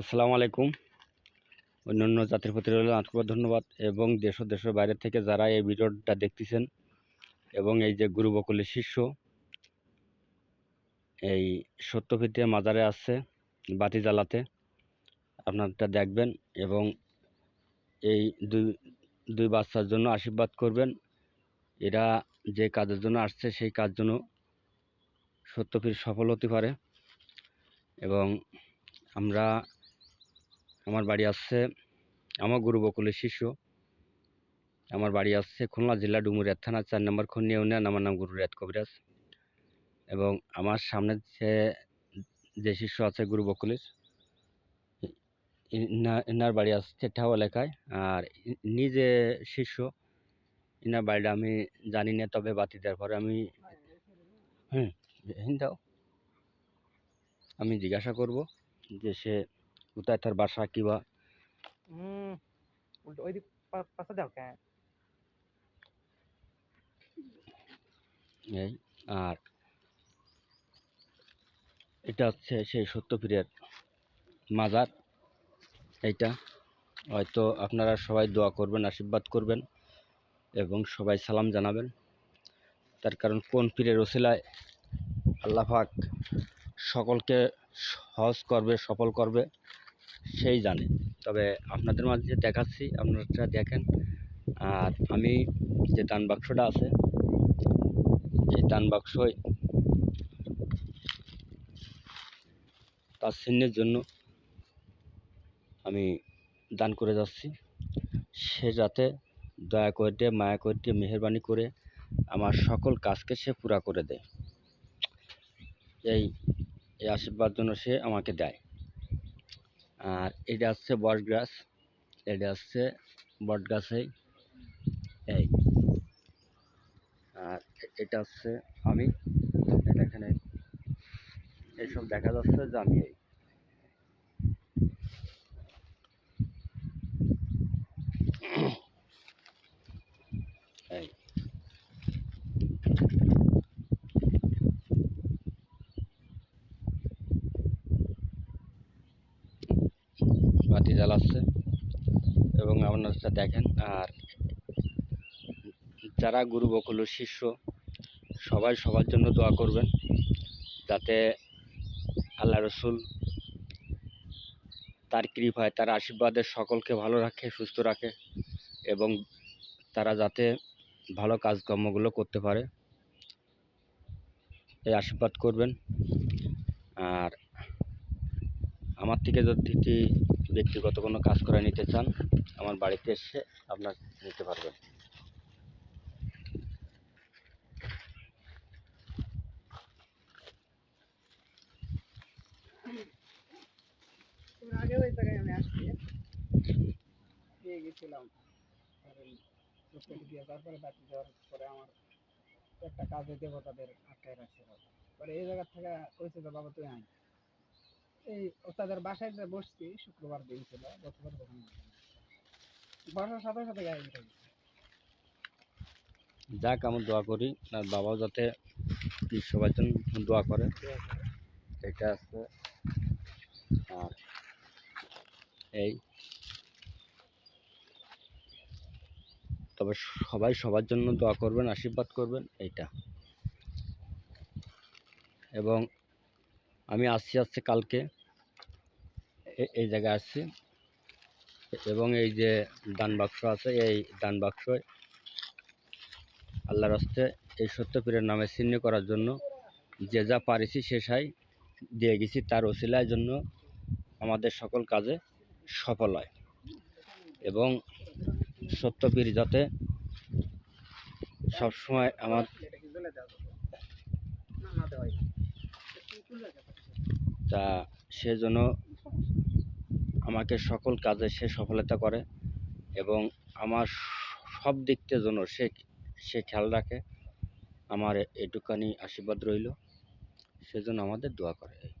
আসসালামু আলাইকুম। অন্যান্য জাতির প্রতি রইল আন্তরিক ধন্যবাদ এবং দেশ দেশের বাইরে থেকে যারা এই ভিডিওটা দেখতেছেন এবং এই যে গুরু বকুলের শিষ্য, এই সত্যপীঠে মাজারে আসছে বাতি জ্বালাতে আপনারটা দেখবেন এবং এই দুই দুই বাচ্চার জন্য আশীর্বাদ করবেন। এরা যে কাজের জন্য আসছে সেই কাজ জন্য সত্যপীঠ সফল হতে পারে এবং আমরা আমার বাড়ি আসছে, আমার গুরু বকুলের শিষ্য আমার বাড়ি আসছে খুলনা জেলা ডুমুরিয়া থানা, চার নম্বর খন্নি ইউনিয়ন। আমার নাম গুরু রিয়াদ কবিরাজ। এবং আমার সামনে যে যে শিষ্য আছে গুরু বকুলের, ইনা- ইনার বাড়ি আসছে ঠাও এলাকায়। আর ই- নিজে শিষ্য ইনার বাড়িটা আমি জানি না, তবে বাতি দেওয়ার পরে আমি, হুম হিন্দাও আমি জিজ্ঞাসা করব যে সে কোথায় তার বাসা কিবা? এই আর এটা হচ্ছে সেই সত্যপীরের মাজার। এইটা। হয়তো আপনারা সবাই দোয়া করবেন আশীর্বাদ করবেন এবং সবাই সালাম জানাবেন। তার কারণ কোন পীরের ওসিলায় আল্লাহ পাক সকলকে সহজ করবে সফল করবে সেই জানে। তবে আপনাদের মাঝে দেখাচ্ছি, আপনারা দেখেন। আর আমি যে দান বাক্সটা আছে, এই দান বাক্সই তার চিহ্নের জন্য আমি দান করে যাচ্ছি। সে যাতে দয়া করে মায়া করে মেহরবানি করে আমার সকল কাজকে সে পুরা করে দেয়। এই এই আশীর্বাদ জন্য সে আমাকে দেয়। আর এটা হচ্ছে বট গাছ। এটা হচ্ছে বট গাছে এই। আর এটা হচ্ছে আমি। এখানে এসব দেখা যাচ্ছে যে আমি এই। জ্বালাচ্ছে এবং আপনারা দেখেন, আর যারা গুরু বকুল শিষ্য, সবাই সবার জন্য দোয়া করবেন যাতে আল্লাহ রসুল তার কৃপায়, তার আশীর্বাদে সকলকে ভালো রাখে, সুস্থ রাখে এবং তারা যাতে ভালো কাজকর্মগুলো করতে পারে। এই আশীর্বাদ করবেন। আর আমার থেকে যদি ব্যক্তিগত কোনো কাজ করে নিতে চান, আমার বাড়িতে এসে আপনার নিতে পারবেন। আগে ওই জায়গায় আমি আসছি। গেছিলাম পরে আমার একটা কাজে আটকায় রাখছে এই জায়গা থেকে বাবা, তুই আয়। এই তাদের বাসায় যে বসছি, শুক্রবার দিন ছিল দোকানে বসার সাথে সাথে গায়ে উঠে যাক, আমি দোয়া করি, আর বাবাও যাতে সবার জন্য দোয়া করে। এটা আছে। আর এই। তবে সবাই সবার জন্য দোয়া করবেন, আশীর্বাদ করবেন, এইটা। এবং আমি আসছি আসছে কালকে। এই জায়গায় আসছি। এবং এই যে দান বাক্স আছে, এই দান বাক্স আল্লাহর হস্তে এই সত্যপীরের নামে চিহ্ন করার জন্য যে যা পারিছি সে সাই দিয়ে গেছি, তার ওসিলার জন্য আমাদের সকল কাজে সফল হয়। এবং সত্যপীর যাতে সবসময় আমার এটা সে জ্বলে দেওয়া যাবে? না না দেওয়াই না। একটু তুলে দেওয়া যাবে। তা সেজন্য আমাকে সকল কাজে সে সফলতা করে এবং আমার সব দিক থেকে যেন সে সে খেয়াল রাখে, আমার এটুকানি আশীর্বাদ রইল, সেজন্য আমাদের দোয়া করে